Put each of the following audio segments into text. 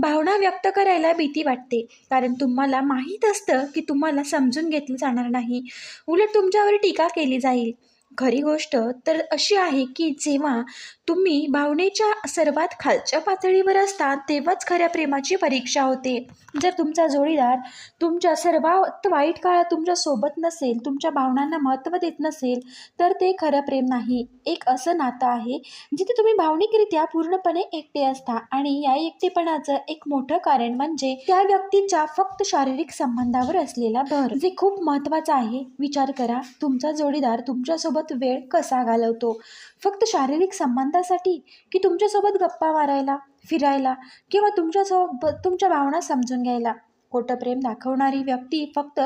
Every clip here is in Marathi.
भावना व्यक्त करायला भीती वाटते. कारण तुम्हाला माहीत असतं की तुम्हाला समजून घेतलं जाणार नाही. उलट तुमच्यावर टीका केली जाईल. खरी गोष्ट तर अशी आहे की जेव्हा तुम्ही भावनेच्या सर्वात खालच्या पातळीवर असता तेव्हाच खऱ्या प्रेमाची परीक्षा होते. जर तुमचा जोडीदार तुमच्या सर्वात वाईट काळात तुमच्यासोबत नसेल तुमच्या भावनांना महत्त्व देत नसेल तर ते खरं प्रेम नाही. एक असं नातं आहे जिथे तुम्ही भावनिकरित्या पूर्णपणे एकटे असता आणि या एकटेपणाचं एक मोठं कारण म्हणजे त्या व्यक्तीच्या फक्त शारीरिक संबंधावर असलेला भर. जे खूप महत्त्वाचं आहे विचार करा. तुमचा जोडीदार तुमच्यासोबत वेळ कसा घालवतो? फक्त शारीरिक संबंधासाठी की तुमच्यासोबत गप्पा मारायला फिरायला किंवा तुमच्यासोबत तुमच्या भावना समजून घ्यायला? खोटं प्रेम दाखवणारी व्यक्ती फक्त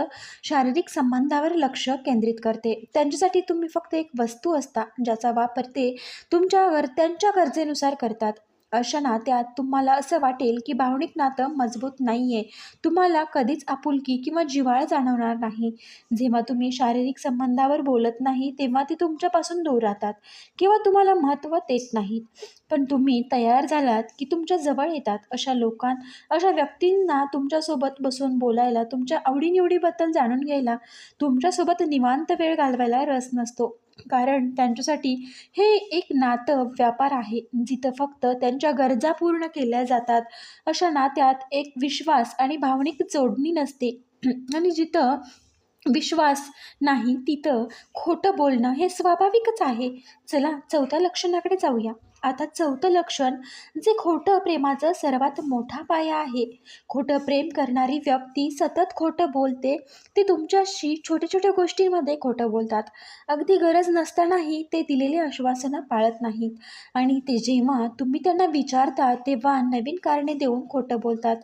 शारीरिक संबंधावर लक्ष केंद्रित करते. त्यांच्यासाठी तुम्ही फक्त एक वस्तू असता ज्याचा वापर ते तुमच्या गर त्यांच्या गरजेनुसार करतात. अशा नात्यात तुम्हाला असं वाटेल की भावनिक नातं मजबूत नाही आहे तुम्हाला कधीच आपुलकी किंवा जिव्हाळा जाणवणार नाही. जेव्हा तुम्ही शारीरिक संबंधावर बोलत नाही तेव्हा ते तुमच्यापासून दूर राहतात किंवा तुम्हाला महत्त्व देत नाहीत. पण तुम्ही तयार झालात की तुमच्या जवळ येतात अशा लोकां अशा व्यक्तींना तुमच्यासोबत बसून बोलायला तुमच्या आवडीनिवडीबद्दल जाणून घ्यायला तुमच्यासोबत निवांत वेळ घालवायला रस नसतो. कारण त्यांच्यासाठी हे एक नातं व्यापार आहे जिथं फक्त त्यांच्या गरजा पूर्ण केल्या जातात. अशा नात्यात एक विश्वास आणि भावनिक जोडणी नसते. आणि जिथं विश्वास नाही तिथं खोटं बोलणं हे स्वाभाविकच आहे. चला चौथ्या लक्षणाकडे जाऊया. आता चौथं लक्षण जे खोटं प्रेमाचं सर्वात मोठा पाया आहे. खोटं प्रेम करणारी व्यक्ती सतत खोटं बोलते ते तुमच्याशी छोट्या छोट्या गोष्टींमध्ये खोटं बोलतात. अगदी गरज नसतानाही ते दिलेले आश्वासनं पाळत नाहीत. आणि ते जेव्हा तुम्ही त्यांना विचारता तेव्हा नवीन कारणे देऊन खोटं बोलतात.